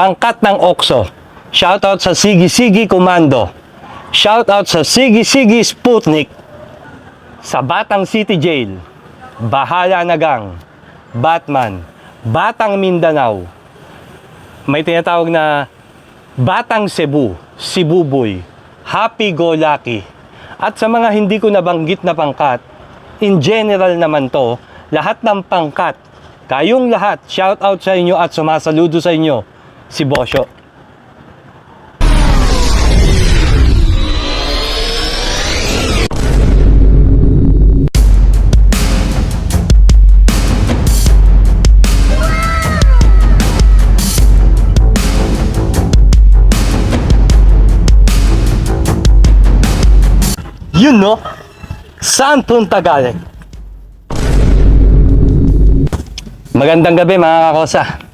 pangkat ng Okso. Shoutout sa Sigi Sigi Commando. Shoutout sa Sigi Sigi Sputnik. Sa Batang City Jail. Bahala na gang. Batman. Batang Mindanao. May tinatawag na Batang Cebu. Cebu Boy. Happy Go Lucky. At sa mga hindi ko nabanggit na pangkat, in general naman to, lahat ng pangkat, kayong lahat, shout out sa inyo at sumasaludo sa inyo, si Bosyo. Yun no? Saan punta galing? Magandang gabi mga kakosa.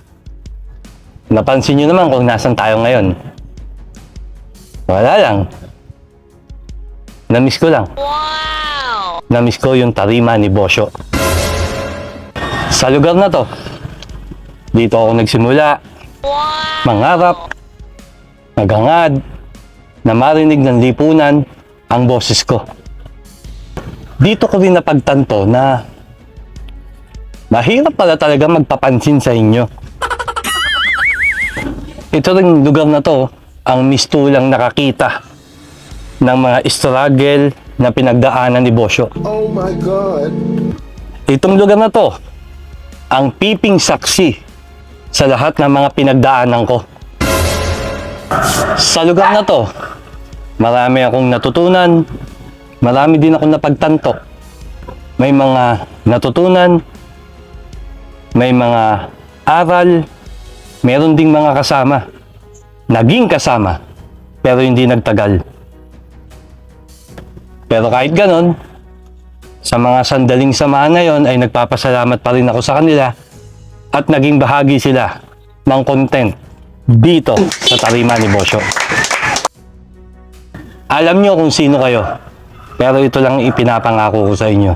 Napansin nyo naman kung nasan tayo ngayon. Wala lang. Namiss ko lang. Wow! Namiss ko yung tarima ni Bosyo. Sa lugar na to, dito ako nagsimula. Mangarap, naghangad, na marinig ng lipunan ang boses ko. Dito ko rin napagtanto na mahirap pala talaga magpapansin sa inyo. Ito rin lugar na to ang mistulang nakakita ng mga struggle na pinagdaanan ni Bosyo. Oh my God. Itong lugar na to, ang piping saksi sa lahat ng mga pinagdaanan ko. Sa lugar na to, marami akong natutunan, marami din akong napagtanto. May mga natutunan, may mga aral, meron ding mga kasama. Naging kasama, pero hindi nagtagal. Pero kahit ganon, sa mga sandaling samahan na yon ay nagpapasalamat pa rin ako sa kanila at naging bahagi sila ng content dito sa Tarima ni Bosyo. Alam nyo kung sino kayo, pero ito lang ipinapangako ko sa inyo.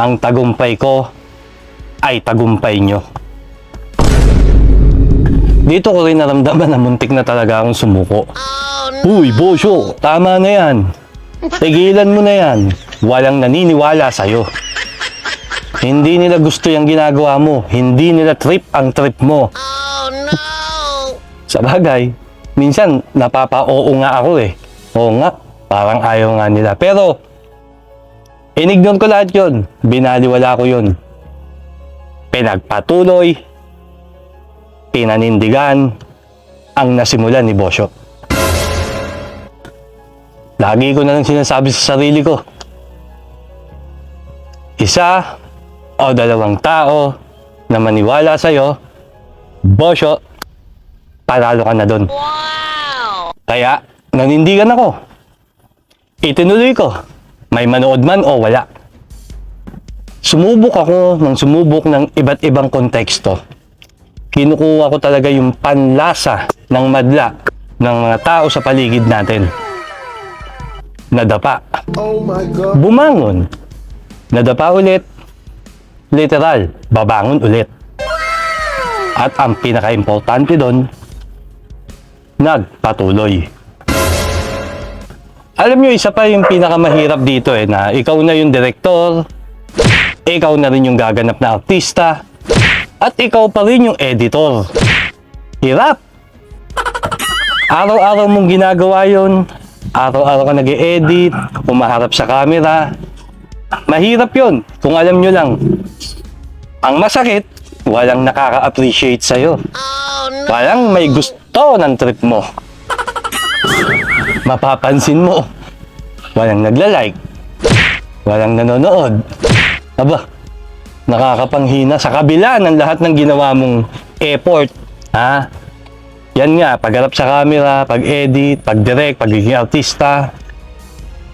Ang tagumpay ko ay tagumpay nyo. Dito ko rin naramdaman na muntik na talaga akong sumuko. Uy, Bosyo, tama na yan. Tigilan mo na yan. Walang naniniwala sa'yo. Hindi nila gusto yung ginagawa mo. Hindi nila trip ang trip mo. Sa bagay, minsan napapa-oo nga ako eh. Oo nga, parang ayaw nga nila. Pero, inignore ko lahat yun. Binaliwala ko yun. Pinagpatuloy, pinanindigan, ang nasimulan ni Bosyo. Lagi ko na lang sinasabi sa sarili ko, isa o dalawang tao na maniwala sa'yo, Bosyo, panalo ka na doon. Kaya, nanindigan ako. Itinuloy ko, may manood man o wala. Sumubok ako ng sumubok ng iba't ibang konteksto. Kinukuha ko talaga yung panlasa ng madla ng mga tao sa paligid natin. Nadapa, Oh my God. bumangon. Nadapa ulit, literal, babangon ulit. At ang pinaka-importante doon, nagpatuloy. Alam nyo, isa pa yung pinakamahirap dito eh, na ikaw na yung direktor, ikaw na rin yung gaganap na artista, at ikaw pa rin yung editor. Hirap! Araw-araw mong ginagawa yon, araw-araw ka nag edit umaharap sa camera. Mahirap yon kung alam nyo lang. Ang masakit, walang nakaka-appreciate sa'yo. Walang may gusto ng trip mo. Mapapansin mo, walang nagla-like, walang nanonood. Aba, nakakapanghina sa kabila ng lahat ng ginawa mong effort. Ha? Yan nga, pagharap sa camera, pag-edit, pag-direct, pagiging artista.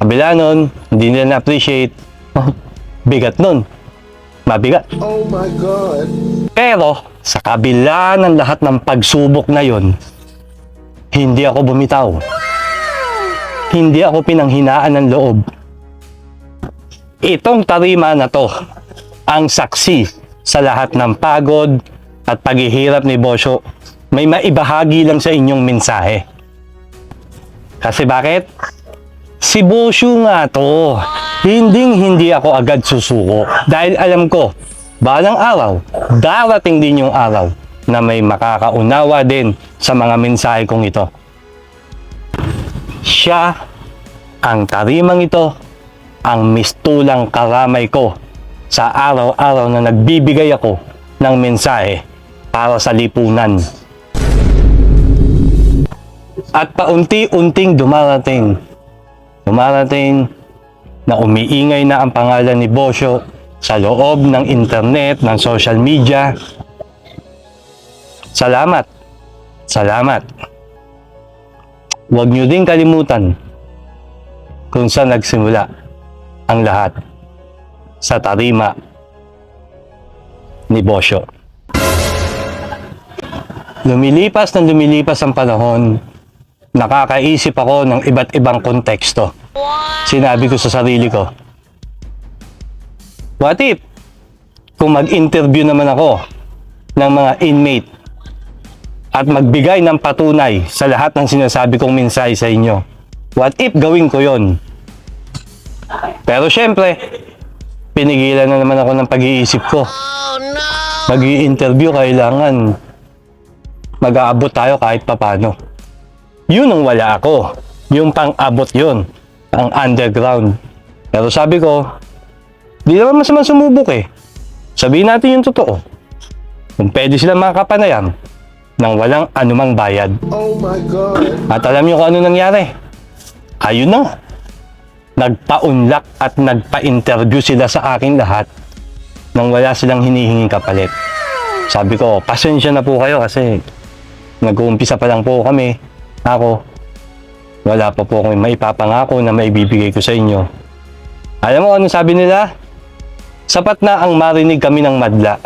Kabila nun, hindi nila na-appreciate. Bigat nun. Mabigat. Oh my God. Pero, sa kabila ng lahat ng pagsubok na yon, hindi ako bumitaw. Hindi ako pinanghinaan ng loob. Itong tarima na to, ang saksi sa lahat ng pagod at paghihirap ni Bosyo may maibahagi lang sa inyong mensahe. Kasi bakit? Si Bosyo nga to. Hinding hindi ako agad susuko. Dahil alam ko, balang araw, darating din yung araw na may makakaunawa din sa mga mensahe kong ito. Siya ang tarimang ito, ang mistulang karamay ko sa araw-araw na nagbibigay ako ng mensahe para sa lipunan. At paunti-unting dumarating, dumarating na umiingay na ang pangalan ni Bosyo sa loob ng internet, ng social media. Salamat. Salamat. Huwag niyo din kalimutan kung saan nagsimula ang lahat sa tarima ni Bosyo. Lumilipas ng lumilipas ang panahon, nakakaisip ako ng iba't ibang konteksto. Sinabi ko sa sarili ko, What if, kung mag-interview naman ako ng mga inmate at magbigay ng patunay sa lahat ng sinasabi kong mensahe sa inyo, what if gawin ko yon? Pero syempre, pinigilan na naman ako ng pag-iisip ko. mag interview kailangan mag-aabot tayo kahit papano. Yun ang wala ako. Yung pang-abot yun. Ang underground. Pero sabi ko, di naman masama sumubok eh. Sabihin natin yung totoo. Kung pwede sila makapanayam nang walang anumang bayad. Oh my god. At alam niyo kung ano nangyari? Ayun na nga. Nagpa-unlock at nagpa-interview sila sa akin lahat nang wala silang hinihinging kapalit. Sabi ko, pasensya na po kayo kasi nag-uumpisa pa lang po kami. Ako, wala pa po akong maipapangako na maibibigay ko sa inyo. Alam mo ano sabi nila? Sapat na ang marinig kami ng madla.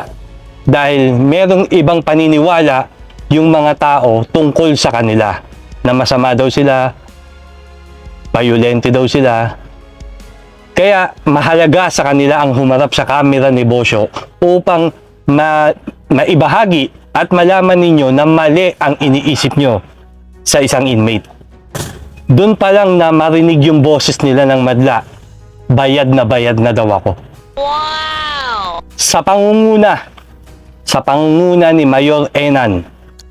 Dahil merong ibang paniniwala yung mga tao tungkol sa kanila. Na masama daw sila, violente daw sila. Kaya mahalaga sa kanila ang humarap sa kamera ni Bosyo upang ma maibahagi at malaman ninyo na mali ang iniisip nyo sa isang inmate. Doon pa lang na marinig yung boses nila ng madla, bayad na bayad na daw ako. Sa pangunguna, sa pangunguna ni Mayor Enan,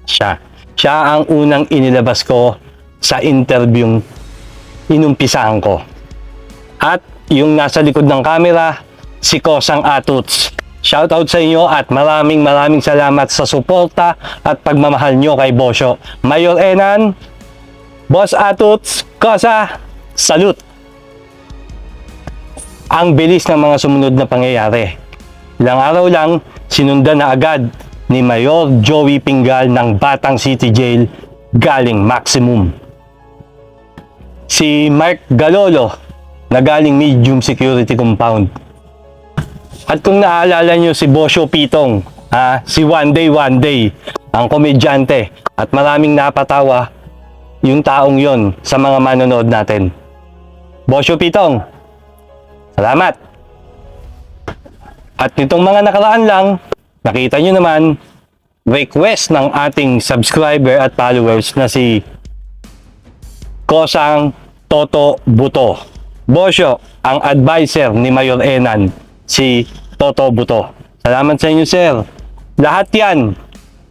siya. Siya ang unang inilabas ko sa interviewing inumpisahan ko. At yung nasa likod ng camera, si Kosang Atuts. Shoutout sa inyo at maraming maraming salamat sa suporta at pagmamahal nyo kay Bosyo. Mayor Enan, Boss Atuts, Kosa, salute! Ang bilis ng mga sumunod na pangyayari. Ilang araw lang, sinundan na agad ni Mayor Joey Pingal ng Batang City Jail galing maximum. Si Mark Galolo na galing medium security compound. At kung naaalala nyo si Bosyo Pitong, ha, si One Day One Day, ang komedyante at maraming napatawa yung taong yon sa mga manonood natin. Bosyo Pitong, salamat! At nitong mga nakaraan lang, nakita nyo naman, request ng ating subscriber at followers na si Kosang Toto Buto. Bosyo, ang advisor ni Mayor Enan, si Toto Buto. Salamat sa inyo, sir. Lahat yan,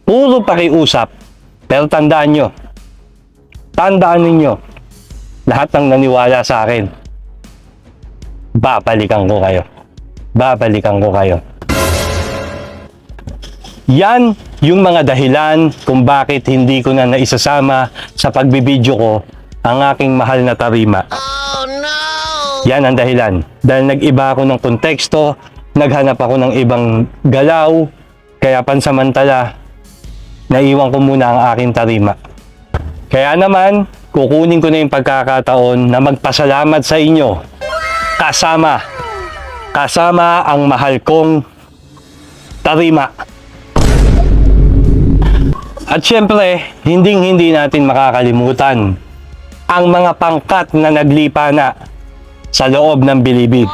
puro pakiusap. Pero tandaan nyo, tandaan ninyo, lahat ng naniwala sa akin, babalikan ko kayo. Babalikan ko kayo. Yan yung mga dahilan kung bakit hindi ko na naisasama sa pagbibideo ko ang aking mahal na tarima. Yan ang dahilan. Dahil nag-iba ako ng konteksto, naghanap ako ng ibang galaw, kaya pansamantala, naiwan ko muna ang aking tarima. Kaya naman, kukunin ko na yung pagkakataon na magpasalamat sa inyo. Kasama, kasama ang mahal kong tarima. At syempre, hinding-hindi natin makakalimutan ang mga pangkat na naglipa na sa loob ng bilibid.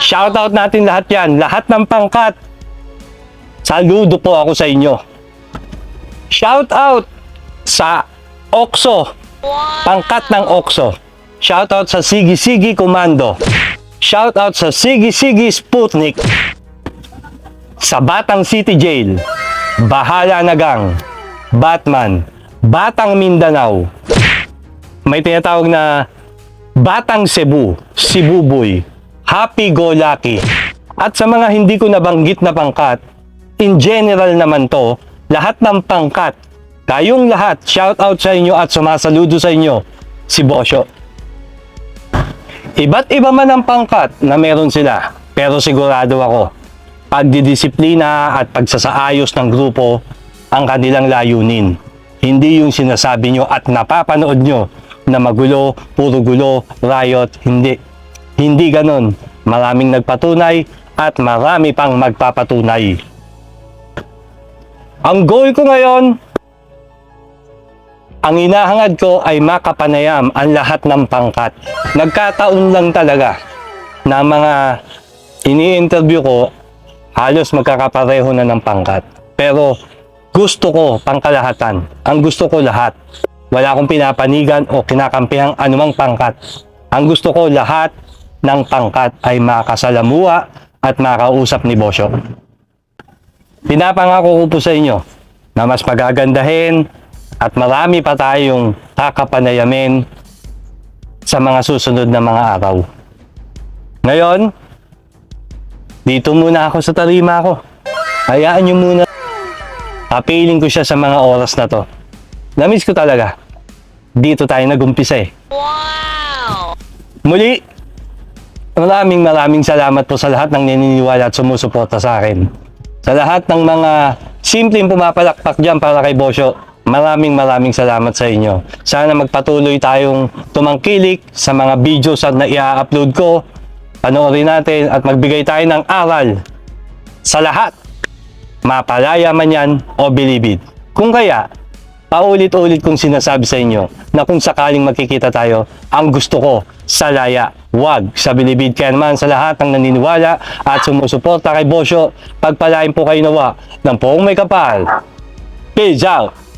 Shoutout natin lahat yan, lahat ng pangkat. Saludo po ako sa inyo. Shout out sa Oxo. Pangkat ng Oxo. Shout out sa Sigi Sigi Commando. Shout out sa Sigi Sigi Sputnik. Sa Batang City Jail. Bahala na gang. Batman. Batang Mindanao. May tinatawag na Batang Cebu, Cebu Boy, Happy Go Lucky. At sa mga hindi ko nabanggit na pangkat, in general naman to, lahat ng pangkat, kayong lahat, shout out sa inyo at sumasaludo sa inyo, si Bosyo. Iba't iba man ang pangkat na meron sila, pero sigurado ako, pagdidisiplina at pagsasaayos ng grupo ang kanilang layunin. Hindi yung sinasabi nyo at napapanood nyo na magulo, puro gulo, riot, hindi. Hindi ganon. Maraming nagpatunay at marami pang magpapatunay. Ang goal ko ngayon, ang inahangad ko ay makapanayam ang lahat ng pangkat. Nagkataon lang talaga na mga ini-interview ko halos magkakapareho na ng pangkat. Pero gusto ko pangkalahatan. Ang gusto ko lahat. Wala akong pinapanigan o kinakampihang anumang pangkat. Ang gusto ko lahat ng pangkat ay makasalamuha at makausap ni Bosyo. Pinapangako ko po sa inyo na mas magagandahin at marami pa tayong kakapanayamin sa mga susunod na mga araw. Ngayon, dito muna ako sa tarima ko. Hayaan nyo muna. Kapiling ko siya sa mga oras na to. Namiss ko talaga. Dito tayo nagumpisa eh. Wow! Muli, maraming maraming salamat po sa lahat ng naniniwala at sumusuporta sa akin. Sa lahat ng mga simpleng pumapalakpak dyan para kay Bosyo, maraming maraming salamat sa inyo. Sana magpatuloy tayong tumangkilik sa mga videos at na i-upload ko. Panoorin natin at magbigay tayo ng aral sa lahat. Mapalaya man yan o bilibid. Kung kaya, paulit-ulit kong sinasabi sa inyo na kung sakaling magkikita tayo, ang gusto ko sa laya, wag sa bilibid. Kaya naman sa lahat ng naniniwala at sumusuporta kay Bosyo, pagpalain po kayo nawa ng poong may kapal. Peace out!